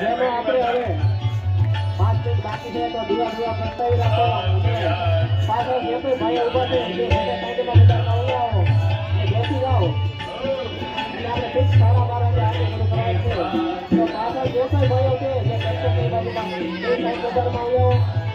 જેનો આપણે હવે પાંચ મિનિટ બાકી છે તો દીવા દીવા પ્રગટાવી રાખો. પાછળ જે કોઈ ભાઈ ઊભા છે. જે સાઈડમાં બધા આવો એ છે સાઈડ બજારમાં આવ્યો.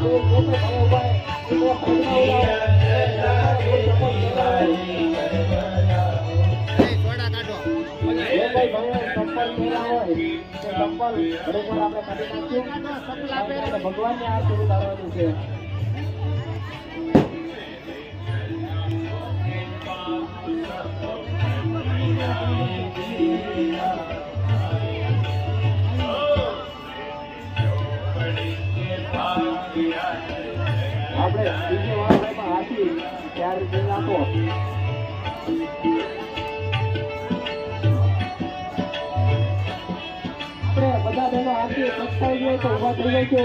અથવા ને આ શરૂ કરવાનું છે. ઊભા રહે, આપણે બીજી વાર હાથી ત્યારે જઈ નાખો. બધા બહેનો હાથી પછતાઈ જાય તો ઊભા થઈ જાય છે.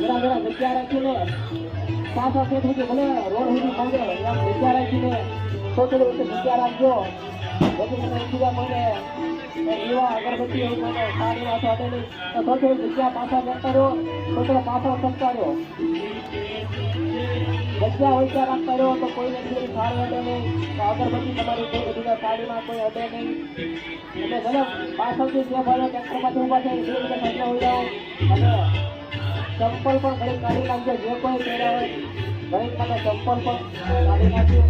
જરા જરા જગ્યા રાખીને પાછા ભલે રોડ સુધી માંગે એમ જગ્યા રાખીને થોડી વખતે જગ્યા રાખજો. બધું મને એ અગરબત્તી એવું કોઈને સારી વાત નહીં તો થોડી જગ્યા પાછા કરતા રહો થોડો થોડો પાછળ સરતા રહો જગ્યા હોય ત્યાં રાખતા તો બીજી સારી અડે નહીં. અગરબત્તી તમારી કોઈ કોઈ હટે નહીં. એટલે ભલે પાછળથી જે ભાઈઓ ટ્રેક્ટરમાંથી ઊભા થાય એ સાઈડમાં હોઈ જાઓ. અને ચંપલ પણ ઘણી કાઢી નાખજો. જે કોઈ પહેર્યા હોય, ઘણી તમે ચંપલ પણ કાઢી નાખજો.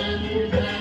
Hallelujah.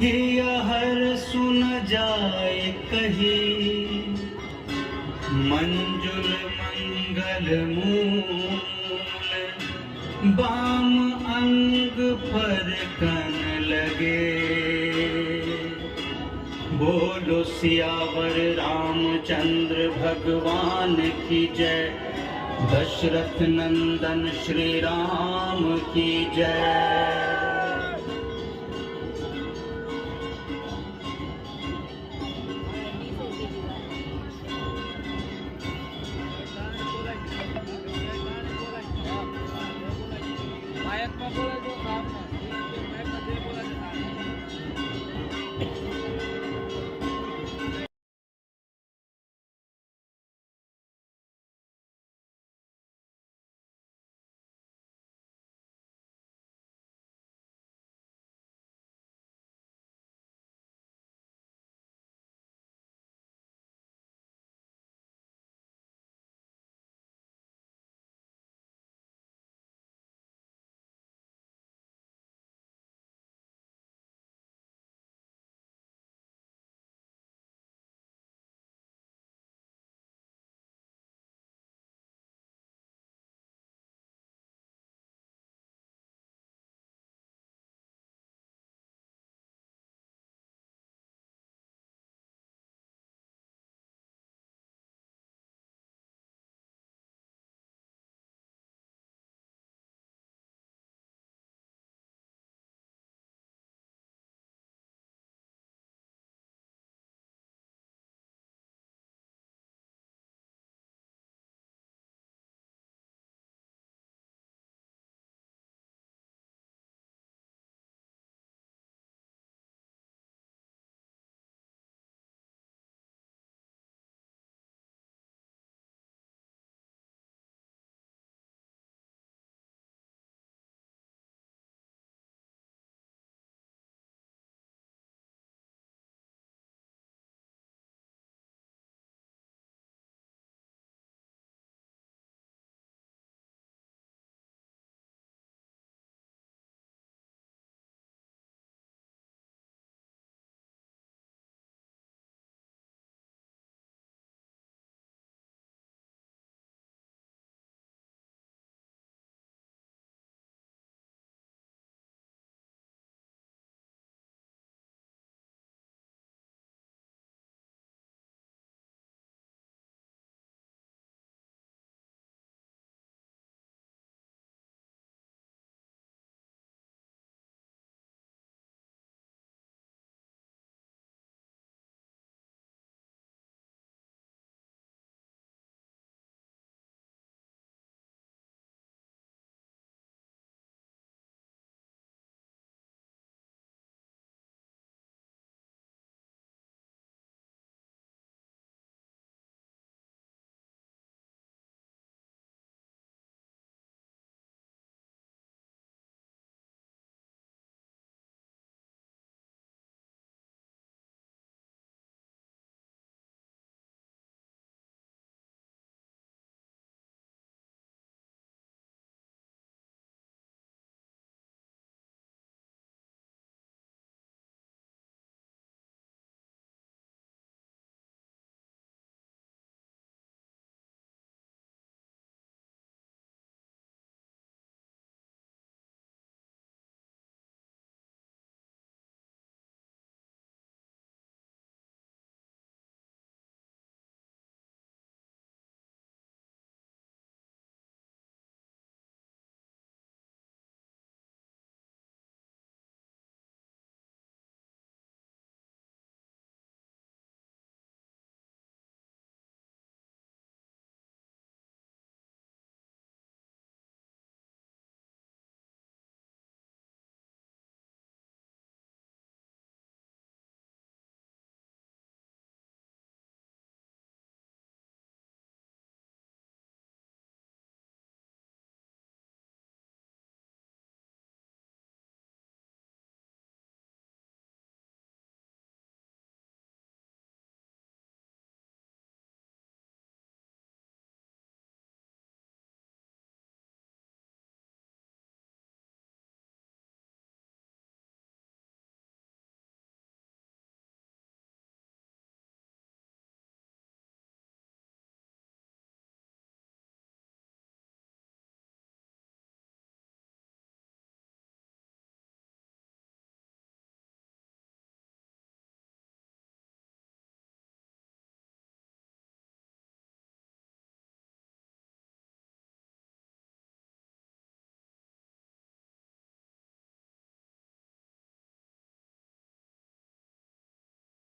ये हर सुन जाए कही मंजुल मंगल मूल बाम अंग पर कन लगे बोलो सियावर रामचंद्र भगवान की जय दशरथ नंदन श्री राम की जय